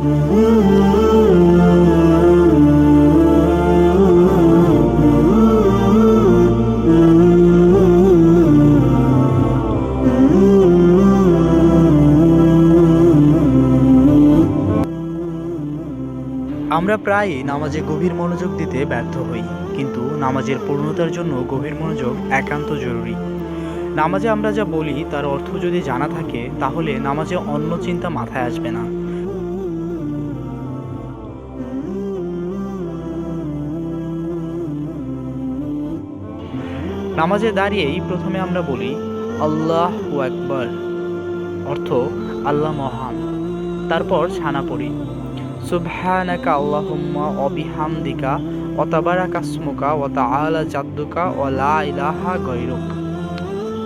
আমরা প্রায়ই নামাজে গভীর মনোযোগ দিতে ব্যর্থ হই, কিন্তু নামাজের পূর্ণতার জন্য গভীর মনোযোগ একান্ত জরুরি। নামাজে আমরা যা বলি, তার অর্থ যদি জানা থাকে, তাহলে নামাজে অন্য চিন্তা মাথায় আসবে না। নামাজে দাঁড়িয়েই প্রথমে আমরা বলি আল্লাহ একবার অর্থ আল্লাহ মহান। তারপর ছানা পড়ি, সুবহানাকা আল্লাহুম্মা অবিহামদিকা অতাবারাকাসমুকা ও তাআলা জাদ্দুকা ও ইলাহা গৈরুক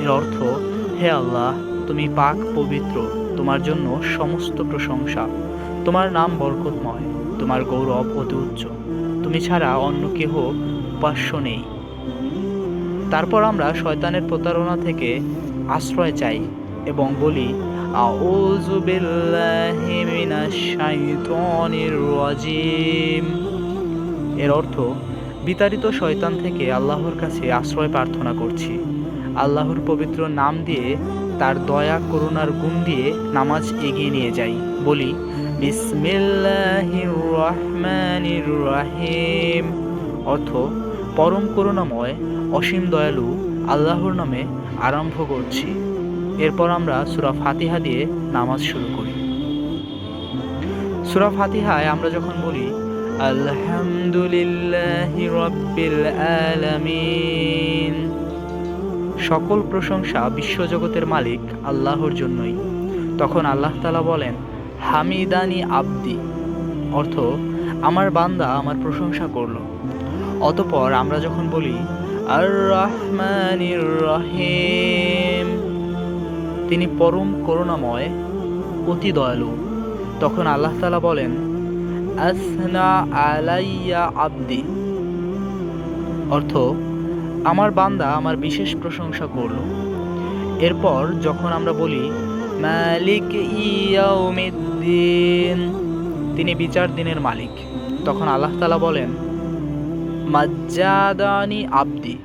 এর অর্থ, হে আল্লাহ, তুমি পাক, পবিত্র, তোমার জন্য সমস্ত প্রশংসা। তোমার নাম বরকতময়, তোমার গৌরব অতি উচ্চ। তুমি ছাড়া অন্য কেহ উপাস্য নেই। তারপর আমরা শয়তানের প্রতারণা থেকে আশ্রয় চাই এবং বলি এর অর্থ, বিতাড়িত শয়তান থেকে আল্লাহর কাছে আশ্রয় প্রার্থনা করছি। আল্লাহর পবিত্র নাম দিয়ে তার দয়া, করুণার গুণ দিয়ে নামাজ এগিয়ে নিয়ে যাই। বলি, বিসমিল্লাহির রহমানির রাহিম। অর্থ পরম করুণাময়, অসীম দয়ালু আল্লাহর নামে আরম্ভ করছি। এরপর আমরা সুরা ফাতিহা দিয়ে নামাজ শুরু করি। সুরা ফাতিহায় আমরা যখন বলি, আলহামদুলিল্লাহি রাব্বিল আলামিন সকল প্রশংসা বিশ্বজগতের মালিক আল্লাহর জন্যই। তখন আল্লাহ তালা বলেন, হামিদানি আব্দি অর্থ, আমার বান্দা আমার প্রশংসা করল। অতপর আমরা যখন বলি আর রহমানির রহিম তিনি পরম করুণাময়, অতি দয়ালু। তখন আল্লাহ তালা বলেন, আসনা আলাইয়া আব্দি অর্থ, আমার বান্দা আমার বিশেষ প্রশংসা করল। এরপর যখন আমরা বলি, মালিক ইয়াউমিদ্দিন তিনি বিচার দিনের মালিক। তখন আল্লাহ তালা বলেন মাজ্জাদানি আব্দি।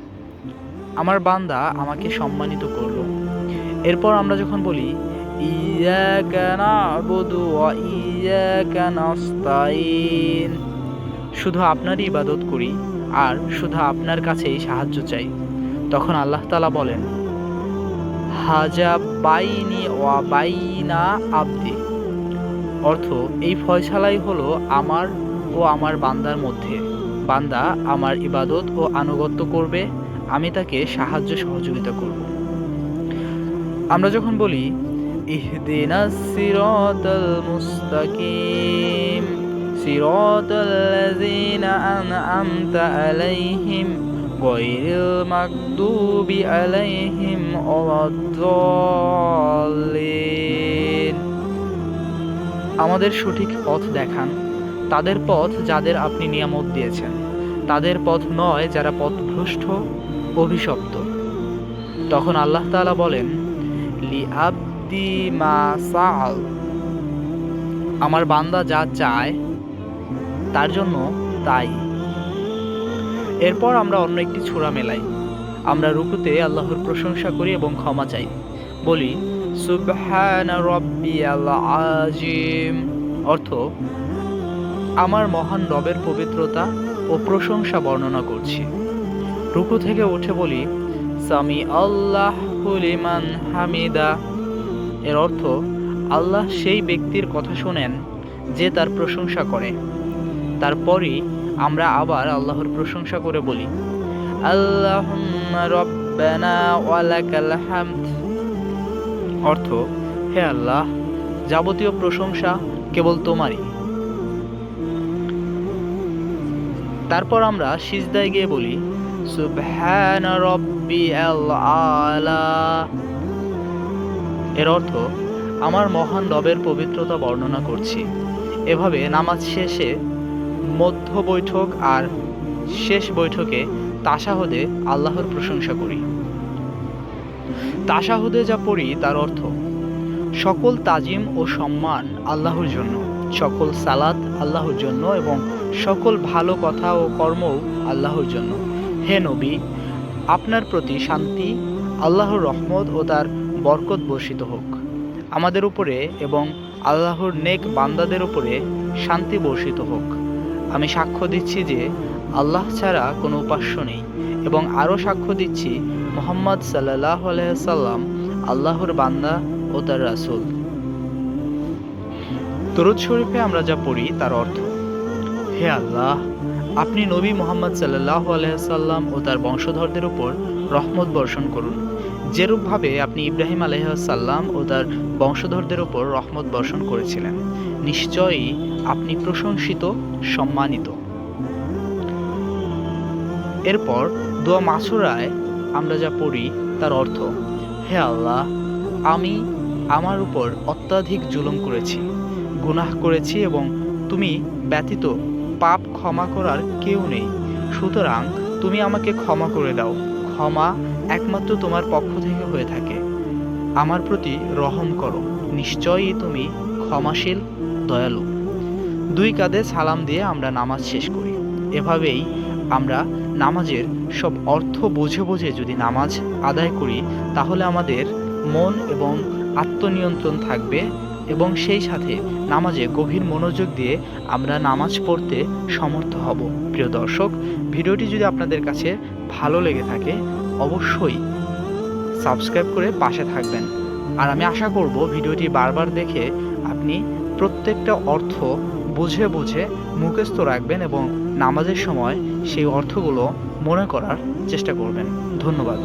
আমার বান্দা আমাকে সম্মানিত করল। এরপর আমরা যখন বলি শুধু আপনারই ইবাদত করি, আর শুধু আপনার কাছেই সাহায্য চাই। তখন আল্লাহ তালা বলেন হাজা বাইনি ওয়া বাইনা আব্দি। অর্থ, এই ফয়সালাই হলো আমার ও আমার বান্দার মধ্যে। বান্দা আমার ইবাদত ও আনুগত্য করবে, আমি তাকে সাহায্য সহযোগিতা করব। আমরা যখন বলি ইহদিনাস সিরাতাল মুস্তাকিম, সিরাতাল লাযিনা আনআমতা আলাইহিম, গায়রিল মাগদুবি আলাইহিম ওয়াদ-দাল্লিন। আমাদের সঠিক পথ দেখান, তাদের পথ যাদের আপনি নিয়ামত দিয়েছেন। তাদের পথ নয় যারা পথভ্রষ্ট, অভিশপ্ত। তখন আল্লাহ তাআলা বলেন লি আব্দি মা সাআল। আমার বান্দা যা চায়, তার জন্য তাই। এরপর আমরা অন্য একটি ছোড়া মেলাই। আমরা রুকুতে আল্লাহর প্রশংসা করি এবং ক্ষমা চাই। বলি, সুবহানা রব্বিয়াল আজিম অর্থ আমার মহান রবের পবিত্রতা ও প্রশংসা বর্ণনা করছি। রুকু থেকে উঠে বলি, সামি আল্লাহ লিমান হামিদা। এর অর্থ, আল্লাহ সেই ব্যক্তির কথা শোনেন যে তার প্রশংসা করে। তারপরই আমরা আবার আল্লাহর প্রশংসা করে বলি আল্লাহ অর্থ, হে আল্লাহ, যাবতীয় প্রশংসা কেবল তোমারই। তারপর আমরা সিজদায় গিয়ে বলি, সুবহান রব্বি আলা। এর অর্থ, আমার মহান রবের পবিত্রতা বর্ণনা করছি। এভাবে নামাজ শেষে মধ্য বৈঠক আর শেষ বৈঠকে তাসাহদে আল্লাহর প্রশংসা করি। তাসাহুদে যা পড়ি তার অর্থ, সকল তাজিম ও সম্মান আল্লাহর জন্য, সকল সালাত আল্লাহর জন্য এবং সকল ভালো কথা ও কর্মও আল্লাহর জন্য। হে নবী, আপনার প্রতি শান্তি, আল্লাহর রহমত ও তার বরকত বর্ষিত হোক। আমাদের উপরে এবং আল্লাহর নেক বান্দাদের উপরে শান্তি বর্ষিত হোক। আমি সাক্ষ্য দিচ্ছি যে আল্লাহ ছাড়া কোনো উপাস্য নেই এবং আরও সাক্ষ্য দিচ্ছি মোহাম্মদ সাল্লাহ আলাইসাল্লাম আল্লাহর বান্দা ও তার রাসূল। দরুদ শরীফে আমরা যা পড়ি তার অর্থ হে আল্লাহ, আপনি নবী মোহাম্মদ সাল্লাহ আলাইসাল্লাম ও তার বংশধরদের উপর রহমত বর্ষণ করুন। যেরূপভাবে আপনি ইব্রাহিম আলহাসাল্লাম ও তার বংশধরদের উপর রহমত বর্ষণ করেছিলেন, নিশ্চয়ই আপনি প্রশংসিত, সম্মানিত। এরপর দোয়া মাসুরায় আমরা যা পড়ি, তার অর্থ, হে আল্লাহ, আমি আমার উপর অত্যাধিক জুলুম করেছি, গুনাহ করেছি এবং তুমি ব্যতীত পাপ ক্ষমা করার কেউ নেই। সুতরাং তুমি আমাকে ক্ষমা করে দাও। ক্ষমা একমাত্র তোমার পক্ষ থেকে হয়ে থাকে। আমার প্রতি রহম করো। নিশ্চয়ই তুমি ক্ষমাশীল, দয়ালু। দুই কাঁধে সালাম দিয়ে আমরা নামাজ শেষ করি। এভাবেই আমরা নামাজের সব অর্থ বুঝে বুঝে যদি নামাজ আদায় করি, তাহলে আমাদের মন এবং আত্মনিয়ন্ত্রণ থাকবে এবং সেই সাথে নামাজে গভীর মনোযোগ দিয়ে আমরা নামাজ পড়তে সমর্থ হব। প্রিয় দর্শক, ভিডিওটি যদি আপনাদের কাছে ভালো লেগে থাকে, অবশ্যই সাবস্ক্রাইব করে পাশে থাকবেন। আর আমি আশা করব ভিডিওটি বারবার দেখে আপনি প্রত্যেকটা অর্থ বুঝে বুঝে মুখস্থ রাখবেন এবং নামাজের সময় সেই অর্থগুলো মনে করার চেষ্টা করবেন। ধন্যবাদ।